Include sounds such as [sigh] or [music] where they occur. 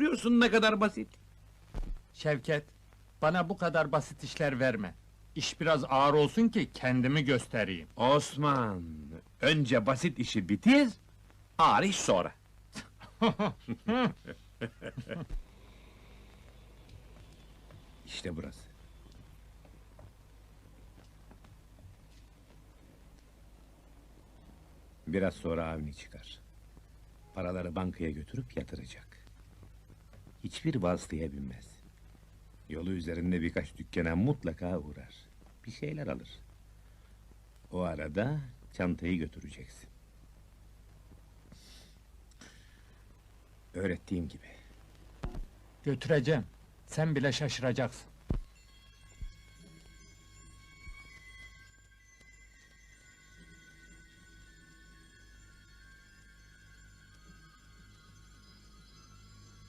görüyorsun ne kadar basit? Şevket, bana bu kadar basit işler verme. İş biraz ağır olsun ki kendimi göstereyim. Osman, önce basit işi bitir, ağır iş sonra. [laughs] işte burası. Biraz sonra Avni çıkar. Paraları bankaya götürüp yatıracak. Hiçbir vasıtaya binmez. Yolu üzerinde birkaç dükkana mutlaka uğrar. Bir şeyler alır. O arada çantayı götüreceksin. Öğrettiğim gibi. Götüreceğim. Sen bile şaşıracaksın.